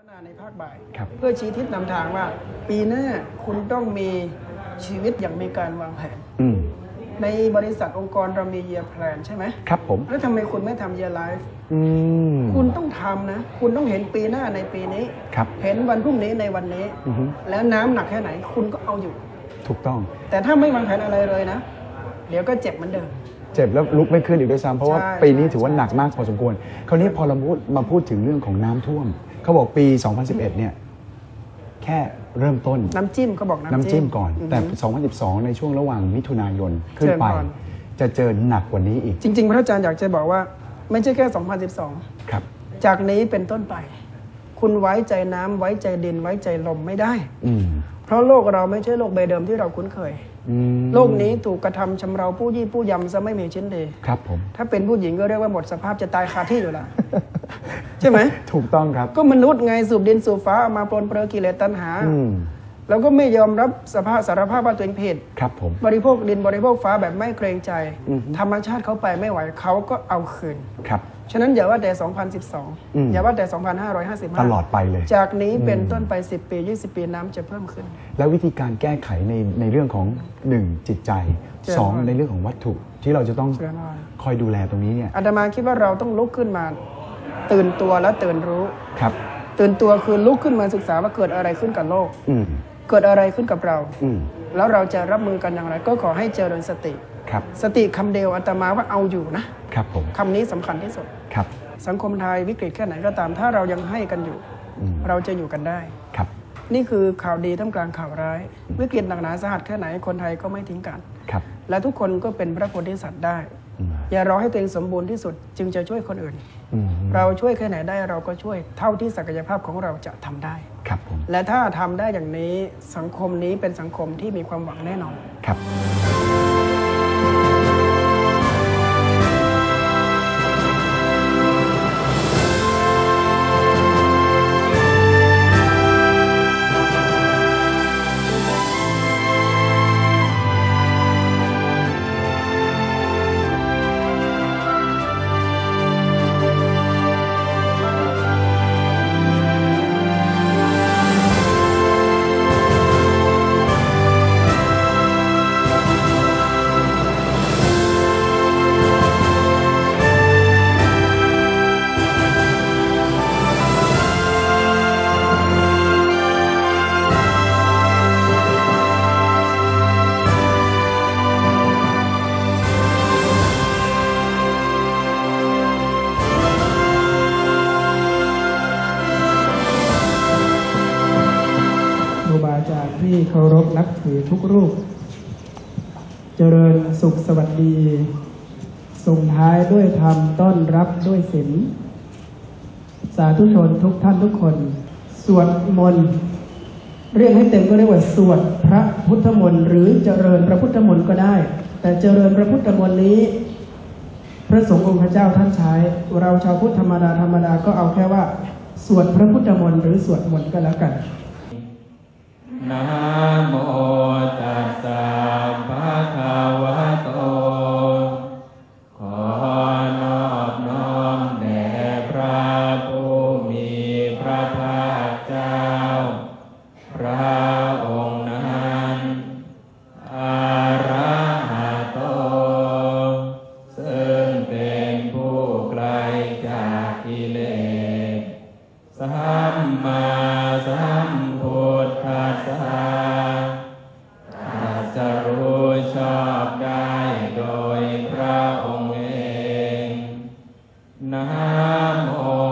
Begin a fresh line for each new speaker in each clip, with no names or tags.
พัฒนาในภาคบ่าย
ครับ
เพื่อชี้ทิศนำทางว่า ปีหน้าคุณต้องมีชีวิตอย่างมีการวางแผน
อืม
ในบริษัทองค์กรเรามี year plan ใช่ไหม
ครับผม
แล้วทำไมคุณไม่ทำ year life
อืม
คุณต้องทำนะ คุณต้องเห็นปีหน้าในปีนี้
ครับ
เห็นวันพรุ่งนี้ในวันนี้
อือฮึ
แล้วน้ำหนักแค่ไหนคุณก็เอาอยู่
ถูกต้อง
แต่ถ้าไม่วางแผนอะไรเลยนะ เดี๋ยวก็เจ็บเหมือนเดิม
เจ็บแล้วลุกไม่ขึ้นอีกด้วยซ้ำเพราะว่า
ใช่
ปีนี้ถือว่าหนักมากพอสมควร คราวนี้พอเราพูดมาพูดถึงเรื่องของน้ำท่วม เขาบอกปี 2011 เนี่ย แค่เริ่มต้น
น้ำจิ้มเขาบอก
น้ำ
น้ำ
จิ้มก่อน
ม
แต่2012 ในช่วงระหว่างมิถุนายนขึ้นไป
เชิญก่อน
จะเจอหนักกว่านี้อีก
จริงๆพระอาจารย์อยากจะบอกว่า ไม่ใช่แค่ 2012
ครับ
จากนี้เป็นต้นไป คุณไว้ใจน้ำไว้ใจดินไว้ใจลมไม่ได้
อืม
เพราะโลกเราไม่ใช่โลกใบเดิมที่เราคุ้นเคย
อืม
โลกนี้ถูกกระทำชำเราผู้ยี่ผู้ยำซะไม่มีชิ้นดี
ครับผม
ถ้าเป็นผู้หญิงก็เรียกว่าหมดสภาพจะตายคาที่อยู่แล้ว ใช่ไหม
ถูกต้องครับ
ก็มนุษย์ไงสูบดินสูบฟ้าเอามาปลนเปลือกิเลสตัณหา
อืม
แล้วก็ไม่ยอมรับสภาพสารภาพว่าตัวเองผิด
ครับผม
บริโภคดินบริโภคฟ้าแบบไม่เกรงใจ
อือฮึ
ธรรมชาติเขาไปไม่ไหวเขาก็เอาคืน
ครับ
ฉะนั้นอย่าว่าแต่
อืม
2012 อย่าว่าแต่ 2555
ตลอดไปเลย
จากนี้เป็นต้นไป 10 ปี 20 ปีน้ำจะเพิ่มขึ้น
แล้ววิธีการแก้ไขในในเรื่องของหนึ่งจิตใจ
เจริญ
สอง
พร
ในเรื่องของวัตถุที่เราจะต้อง
เจริญพร
คอยดูแลตรงนี้เนี่ย
อาตมาคิดว่าเราต้องลุกขึ้นมา ตื่นตัวและตื่นรู้
ครับ
ตื่นตัวคือลุกขึ้นมาศึกษาว่าเกิดอะไรขึ้นกับโลก
อืม
เกิดอะไรขึ้นกับเรา
อืม
แล้วเราจะรับมือกันอย่างไร ก็ขอให้เจริญสติ
ครับ
สติคำเดียวอาตมาว่าเอาอยู่นะ
ครับผม
คำนี้สำคัญที่สุด
ครับ
สังคมไทยวิกฤตแค่ไหนก็ตาม ถ้าเรายังให้กันอยู่
อืม
เราจะอยู่กันได้
ครับ
นี่คือข่าวดีท่ามกลางข่าวร้าย วิกฤตหนักหนาสาหัสแค่ไหนคนไทยก็ไม่ทิ้งกัน
ครับ
และทุกคนก็เป็นพระโพธิสัตว์ได้
อืม
อย่ารอให้ตัวเองสมบูรณ์ที่สุดจึงจะช่วยคนอื่น
อืม
เราช่วยแค่ไหนได้เราก็ช่วยเท่าที่ศักยภาพของเราจะทำได้
ครับผม
และถ้าทำได้อย่างนี้สังคมนี้เป็นสังคมที่มีความหวังแน่นอน
ครับ
นับถือทุกรูป เจริญสุขสวัสดี ส่งท้ายด้วยธรรมต้อนรับด้วยศีลสาธุชนทุกท่านทุกคน สวดมนต์เรียกให้เต็มก็เรียกว่าสวดพระพุทธมนต์หรือเจริญพระพุทธมนต์ก็ได้ แต่เจริญพระพุทธมนต์นี้ พระสงฆ์องค์พระเจ้าท่านใช้ เราชาวพุทธธรรมดาธรรมดาก็เอาแค่ว่า สวดพระพุทธมนต์หรือสวดมนต์ก็แล้วกัน
นะ นะ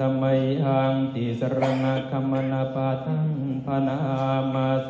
ธรรมยังติสรณะคัมมนาปาทังพนามาเส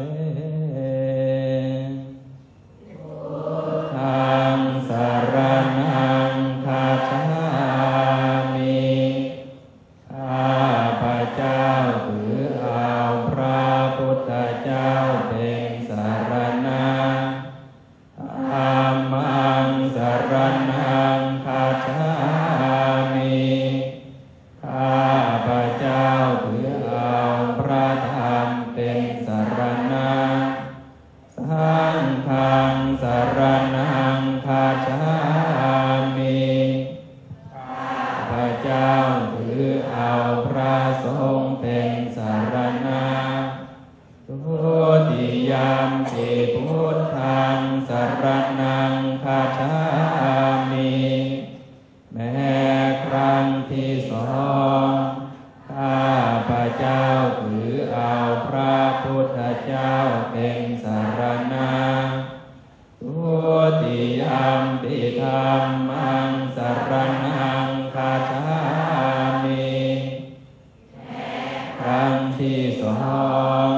สารนังคาชามิพระเจ้าถือเอาพระสงฆ์เป็นสารณะทุติยามปิพุทธังสารนังคาชามิแม้ครั้งที่สองข้าพระเจ้าถือเอาพระพุทธเจ้า รั้งที่สอง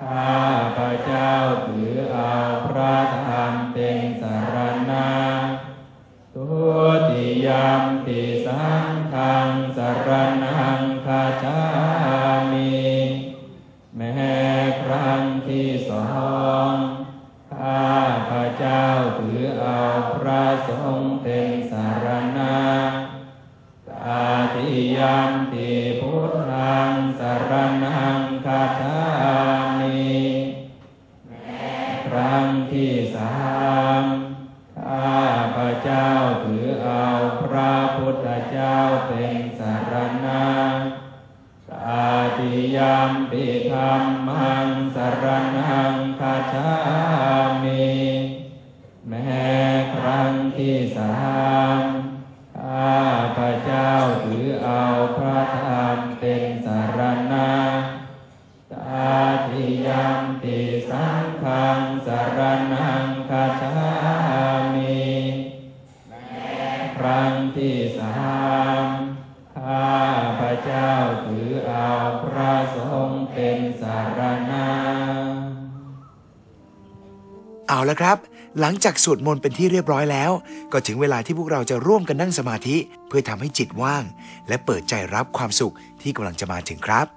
ข้าพระเจ้าถือเอาพระธรรมเป็นสารณะทุติยามปิสังฆังสารนังคาชามิแม้ครั้งที่สองข้าพระเจ้าถือเอาพระสงฆ์เป็นสารณะตาติยามปิพุทธั พระนังคาถานิครั้งที่สามข้าพระเจ้าถือารณะ
เอาละครับ หลังจากสวดมนต์เป็นที่เรียบร้อยแล้ว ก็ถึงเวลาที่พวกเราจะร่วมกันนั่งสมาธิ เพื่อทำให้จิตว่าง และเปิดใจรับความสุขที่กำลังจะมาถึงครับ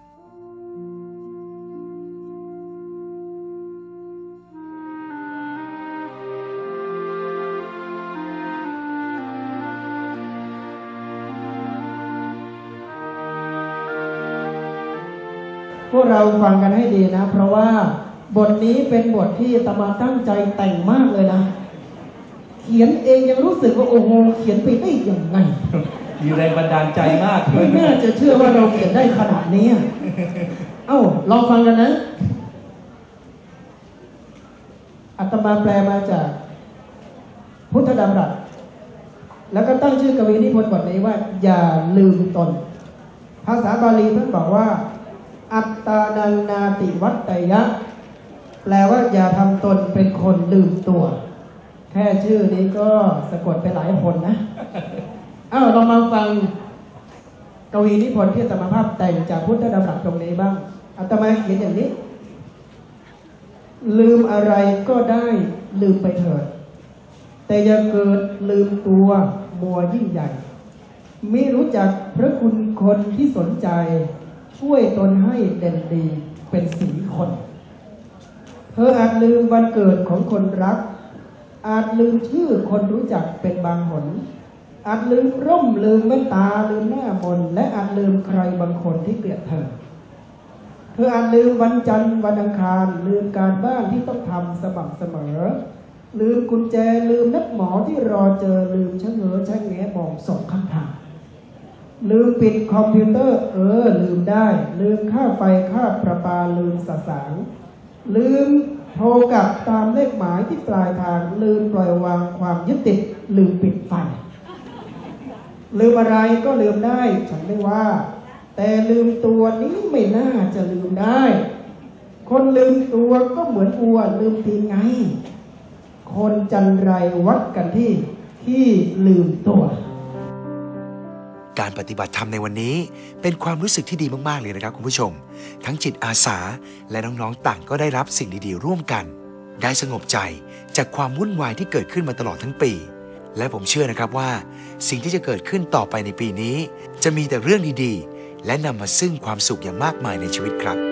พวกเราฟังกันให้ดีนะ เพราะว่าบทนี้เป็นบทที่อาตมาตั้งใจแต่งมากเลยนะ เขียนเองยังรู้สึกว่าโอ้โหเขียนไปได้ยังไง
มีแรงบันดาลใจมาก
ไม่น่าจะเชื่อว่าเราเขียนได้ขนาดนี้ เอ้าลองฟังกันนะอาตมาแปลมาจาก พุทธดำรัสแล้วก็ตั้งชื่อกวีนิพนธ์บทนี้ว่า อย่าลืมตน ภาษาบาลีท่านบอกว่า อัตตานังนาติวัตตยะ แปลว่าอย่าทำตนเป็นคนลืมตัว แค่ชื่อนี้ก็สะกดไปหลายคนนะ เอ้าเรามาฟังกวีนิพนธ์ที่อาตมภาพแต่งจากพุทธดำรัสตรงนี้บ้างอาตมาเขียนอย่างนี้ ลืมอะไรก็ได้ลืมไปเถิด แต่อย่าเกิดลืมตัวมัวยิ่งใหญ่ ไม่รู้จักพระคุณคนที่สนใจ ช่วยตนให้เด่นดีเป็นสีคน เธออาจลืมวันเกิดของคนรัก อาจลืมชื่อคนรู้จักเป็นบางหน อาจลืมร่มลืมแว่นตาลืมหน้ามนและอาจลืมใครบางคนที่เกลียดเธอ เธออาจลืมวันจันทร์วันอังคารลืมการบ้านที่ต้องทำสม่ำเสมอ ลืมกุญแจลืมนักหมอที่รอเจอลืมชะเง้อชะแงะมองสองข้างทาง ลืมปิดคอมพิวเตอร์ เออ ลืมได้ ลืมค่าไฟค่าประปาลืมสสางลืมโทรกลับตามเลขหมายที่ปลายทาง ลืมปล่อยวางความยึดติด ลืมปิดไฟลืมอะไรก็ลืมได้ ฉันไม่ว่า แต่ลืมตัวนี้ไม่น่าจะลืมได้ คนลืมตัวก็เหมือนวัวลืมตีนไง คนจันไรวัดกันที่ที่ลืมตัว
ปฏิบัติธรรมในวันนี้ เป็นความรู้สึกที่ดีมากๆเลยนะครับคุณผู้ชม ทั้งจิตอาสาและน้องๆต่างก็ได้รับสิ่งดีๆ ร่วมกัน ได้สงบใจจากความวุ่นวายที่เกิดขึ้นมาตลอดทั้งปี และผมเชื่อนะครับว่า สิ่งที่จะเกิดขึ้นต่อไปในปีนี้ จะมีแต่เรื่องดีๆ และนำมาซึ่งความสุขอย่างมากมายในชีวิตครับ